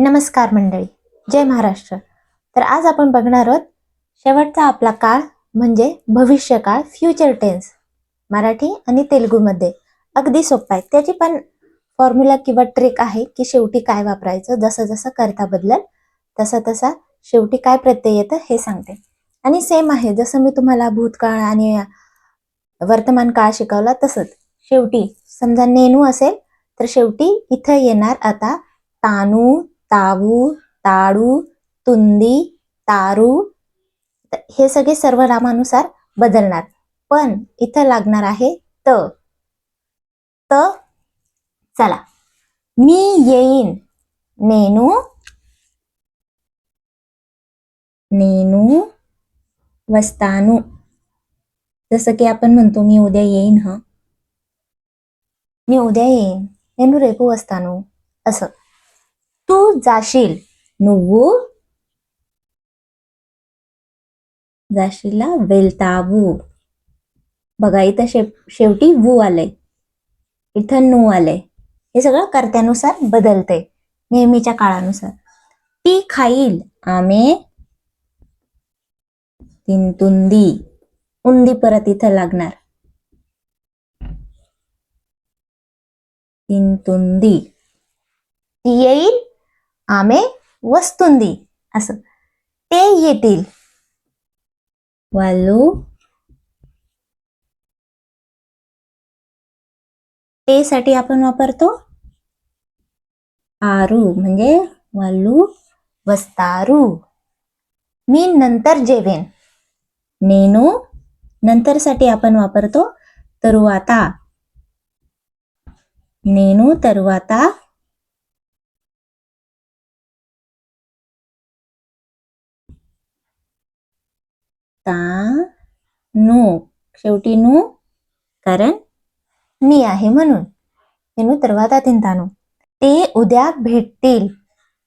नमस्कार मंडळी जय महाराष्ट्र. तर आज आपण बघणार आहोत शेवटचा आपला काळ म्हणजे भविष्य काळ फ्युचर टेन्स मराठी आणि तेलुगूमध्ये अगदी सोपं आहे. त्याची पण फॉर्म्युला किंवा ट्रिक आहे की शेवटी काय वापरायचं जसं जसं करता बदलल तसा तसा शेवटी काय प्रत्यय येतं हे सांगते. आणि सेम आहे जसं मी तुम्हाला भूतकाळ आणि वर्तमान काळ शिकवला तसंच शेवटी समजा नेणू असेल तर शेवटी इथं येणार आता तानू ताबू ताडू तुंदी तारू हे सगळे सर्वनामानुसार बदलणार. पण इथं लागणार आहे त. त चला. मी येईन. नेनू. नेनू वस्तानू. जसं की आपण म्हणतो मी उद्या येईन हा. मी उद्या येईन. नेनू रेपू वस्तानू. असं. तू जाशील నువ్వు जाशीला वेलतावू बघा इथं शे शेवटी वू आलंय इथं नू आलंय हे सगळं कर्त्यानुसार बदलते नेहमीच्या काळानुसार ती खाईल आमे तिंतुंदी उंदी परत इथं लागणार तिंतुंदी ती येईल आमे वस्तुंदी असं ते येतील వాళ్ళు ते साठी आपण वापरतो आरू म्हणजे వాళ్ళు వస్తారు मी नंतर जेवेन నేను नंतर साठी आपण वापरतो తరువాత నేను తరువాత తాను शेवटी ను कारण मी आहे म्हणून నేను తర్వాత తింటాను ते उद्या भेटतील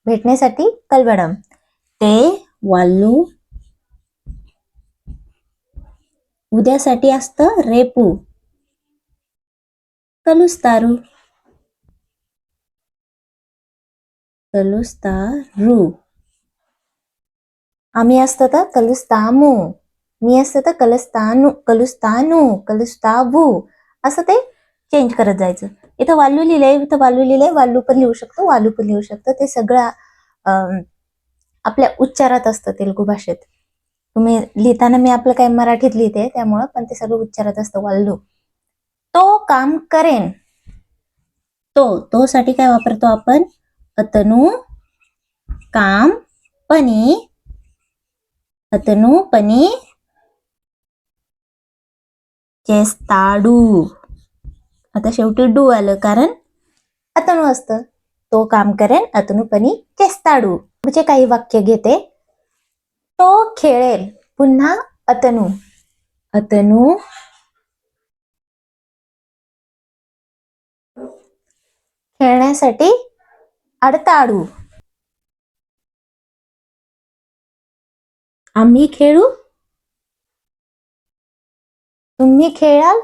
भेटण्यासाठी कलबडम ते వాళ్ళు उद्यासाठी असतं रेपू కలుస్తారు కలుస్తారు आम्ही असतं तर कलुस्तामू मी असतं तर कलस्तानू कलुस्तानू कलुस्ताबू असं ते चेंज करत जायचं. इथं वाल्लू लिहिलंय इथं वालू लिहिलंय वाल्लू पण लिहू शकतो वालू पण लिहू शकतो. ते सगळं आपल्या उच्चारात असतं तेलुगू भाषेत. तुम्ही लिहिताना मी आपलं काय मराठीत लिहिते त्यामुळं पण ते सगळं उच्चारात असतं वाल्लू तो काम करेन. तो तो साठी काय वापरतो आपण? अतनू काम पनी. अतनू पनी చేస్తాడు आता शेवटी डू आलं कारण अतनु असतं तो काम करेन अतनु पनी చేస్తాడు पुढचे काही वाक्य घेते तो खेळेल पुन्हा अतनु अतनु खेळण्यासाठी अडताडू आम्ही खेळू तुम्ही खेळाल?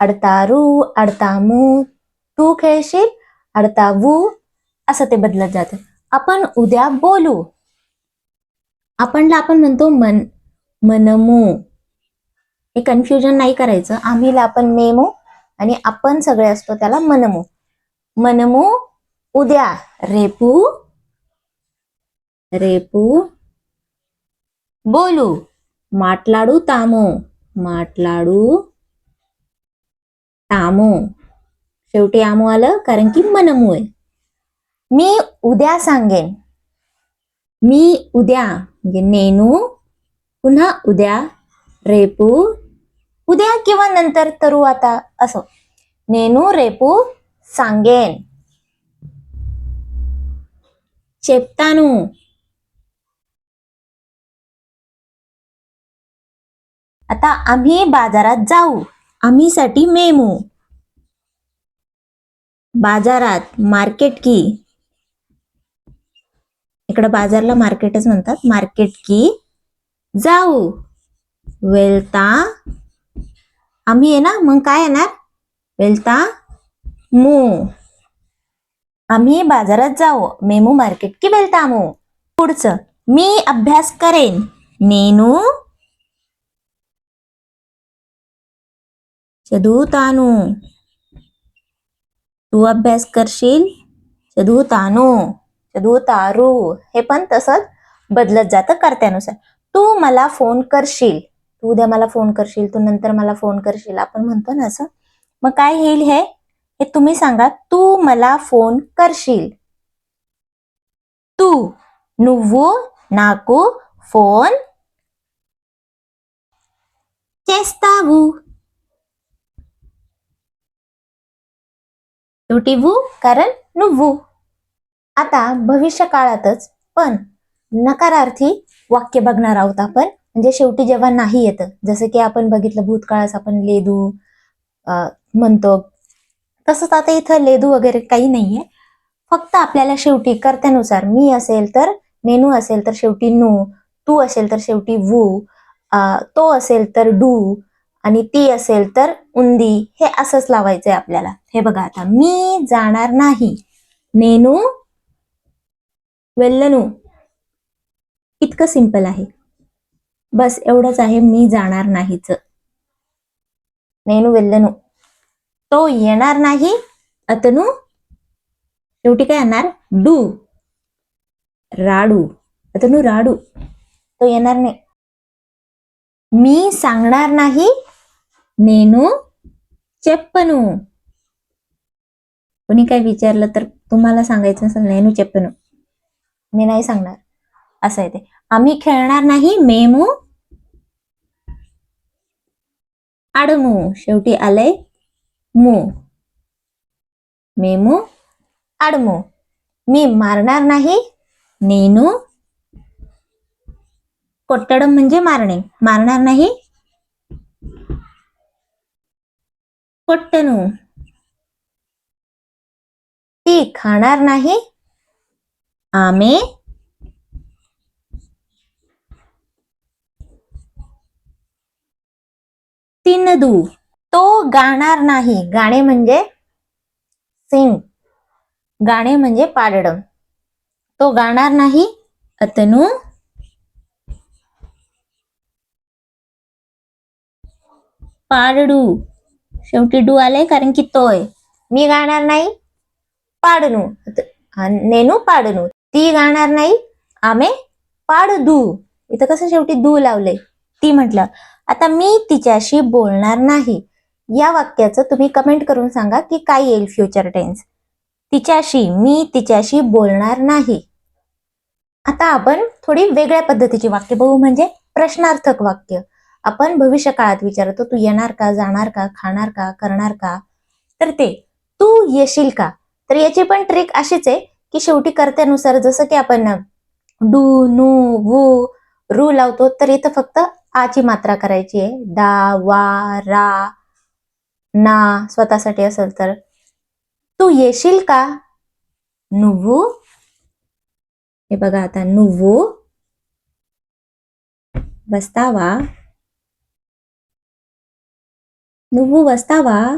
अडतारू अडतामू तू खेळशील अडता वू असं ते बदलत जातं. आपण उद्या बोलू. आपण आपण म्हणतो मन मनमू. हे कन्फ्युजन नाही करायचं. आम्ही आपण मेमू आणि आपण सगळे असतो त्याला मनमू. मनमू उद्या. रेपू रेपू. बोलू. माटलाडू तामू. మాట్లాడు తాము शेवटी आमू आलं कारण की मनमू आहे मी उद्या सांगेन मी उद्या म्हणजे नेनू पुन्हा उद्या रेपू उद्या किंवा नंतर तरू आता असं नेनू रेपू सांगेन చెప్తాను आता आम्ही बाजारात जाऊ. आम्हीसाठी मेमू. बाजारात मार्केट की. इकडं बाजारला मार्केटच म्हणतात. मार्केट की. जाऊ. वेलता. आम्ही आहे ना? मग काय येणार? वेलता. मू. आम्ही बाजारात जाऊ. मेमू मार्केट की वेलता मू. पुढचं. मी अभ्यास करेन. नेनू. చదువుతాను तू अभ्यास करशील చదువుతాను చదువుతారు हे पण तसंच बदलत जातं कर्त्यानुसार तू मला फोन करशील तू उद्या मला फोन करशील तू नंतर मला फोन करशील आपण म्हणतो ना असं मग काय येईल हे हे तुम्ही सांगा तू मला फोन करशील तू నువ్వు నాకు ఫోన్ చేస్తావు तुटिवू कारण नुव्वू आता भविष्य काळातच पण नकारार्थी वाक्य बघणार आहोत आपण. म्हणजे शेवटी जेव्हा नाही येतं जसं की आपण बघितलं भूतकाळात आपण लेदू म्हणतो. तसंच आता इथं लेदू वगैरे काही नाहीये. फक्त आपल्याला शेवटी कर्त्यानुसार मी असेल तर नेनू असेल तर शेवटी नू तू असेल तर शेवटी वू तो असेल तर डू आणि ती असेल तर उंदी. हे असंच लावायचंय आपल्याला. हे बघा आता मी जाणार नाही. नेनू वेल्लनू. इतकं सिंपल आहे. बस एवढंच आहे मी जाणार नाहीच. नेनू वेल्लनू. तो येणार नाही अतनू. शेवटी काय येणार? डू. राडू. अतनू राडू. तो येणार नाही. मी सांगणार नाही नेनु चेप्पनू. कोणी काय विचारलं तर तुम्हाला सांगायचं असेल नेनु चेप्पनू. मी नाही सांगणार. असं आहे ते. आम्ही खेळणार नाही मेमू. आडमू. शेवटी आलंय मू. मेमू आडमू. मी मारणार नाही नेनू. कोट्टडम म्हणजे मारणे. मारणार नाही पट्टनू. ती खाणार नाही. आमे तिनदू तो गाणार नाही. गाणे म्हणजे सिंग. गाणे म्हणजे पाडडम तो गाणार नाही. अतनू. पाडडू शेवटी डू आलंय कारण की तोय. मी गाणार नाही पाडनू. नेनू पाडनू. ती गाणार नाही आमे पाडदू. इथं कसं शेवटी दू लावले ती म्हटलं आता मी तिच्याशी बोलणार नाही. या वाक्याचं तुम्ही कमेंट करून सांगा की काय येईल फ्युचर टेन्स तिच्याशी मी तिच्याशी बोलणार नाही. आता आपण थोडी वेगळ्या पद्धतीची वाक्य बघू म्हणजे प्रश्नार्थक वाक्य. आपण भविष्य काळात विचारतो तू येणार का जाणार का खाणार का करणार का? तर ते तू येशील का? तर याची पण ट्रिक अशीच आहे की शेवटी कर्त्यानुसार जसं की आपण डू नू वू रू लावतो तर इथं फक्त आची मात्रा करायची आहे. डा वा रा ना स्वतःसाठी असेल तर. तू येशील का? नुव्वू हे बघा आता नुव्वू वस्तावा नुव्वू वस्तावा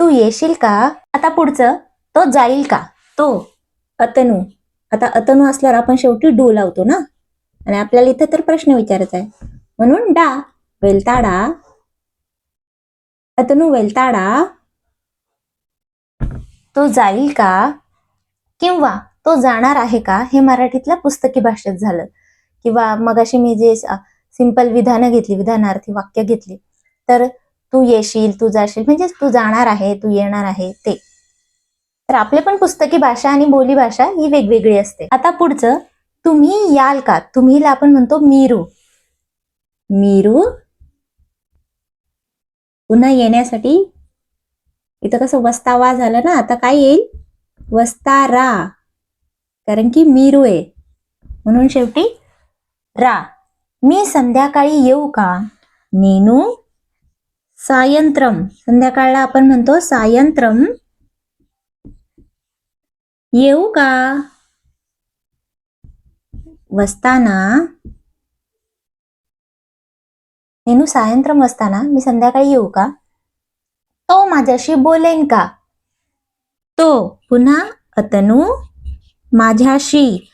तू येशील का? आता पुढचं. तो जाईल का? तो. अतनू. आता अतनू असल्यावर आपण शेवटी डू लावतो ना? आणि आपल्याला इथं तर प्रश्न विचारायचा आहे. म्हणून डा. वेलताडा. अतनू वेलताडा. तो जाईल का? किंवा तो जाणार आहे का? हे मराठीतल्या पुस्तकी भाषेत झालं. किंवा मगाशी मी जे सिंपल विधानं घेतली विधानार्थी वाक्य घेतली. तर तू येशील तू जाशील म्हणजे तू जाणार आहे तू येणार आहे ते. तर आपले पण पुस्तकी भाषा आणि बोली भाषा ही वेगवेगळी असते. आता पुढचं तुम्ही याल का? तुम्हीला आपण म्हणतो मीरू. मीरू? पुन्हा येण्यासाठी इथं कसं वस्तावा झालं ना आता काय येईल? वस्तारा. कारण की मीरू आहे. म्हणून शेवटी रा. मी संध्याकाळी येऊ का? नेनू सायंत्रम. संध्याकाळला आपण म्हणतो सायंत्रम. येऊ का? वसताना. नेनू सायंत्रम असताना मी संध्याकाळी येऊ का? तो माझ्याशी बोलेन का? तो पुन्हा अतनु माझ्याशी.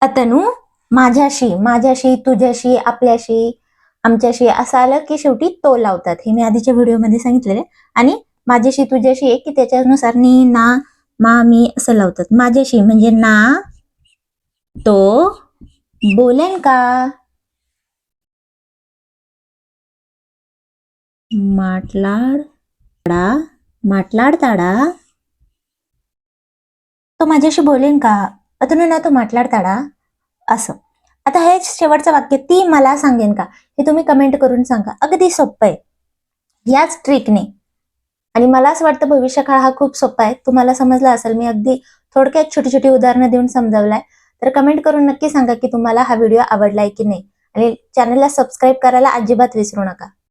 अतनु माझ्याशी. माझ्याशी तुझ्याशी आपल्याशी. आमच्याशी असं आलं की शेवटी तो लावतात. हे मी आधीच्या व्हिडिओमध्ये सांगितलेले आणि माझ्याशी तुझ्याशी आहे की त्याच्यानुसार नी ना मा मी असं लावतात. माझ्याशी म्हणजे ना तो बोलेन का? माटलाडा माटलाडताडा तो माझ्याशी बोलेन का? अतुन ना तो माटलाडताडा असं. आता हे शेवटचं वाक्य ती मला सांगेन का? हे तुम्ही कमेंट करून सांगा. अगदी सोपं आहे. याच ट्रिकने आणि मला असं वाटतं भविष्यकाळ हा खूप सोपा आहे. तुम्हाला समजला असेल मी अगदी थोडक्यात छोटी छोटी उदाहरणं देऊन समजावलाय. तर कमेंट करून नक्की सांगा की तुम्हाला हा व्हिडिओ आवडलाय की नाही. आणि चॅनलला सबस्क्राईब करायला अजिबात विसरू नका.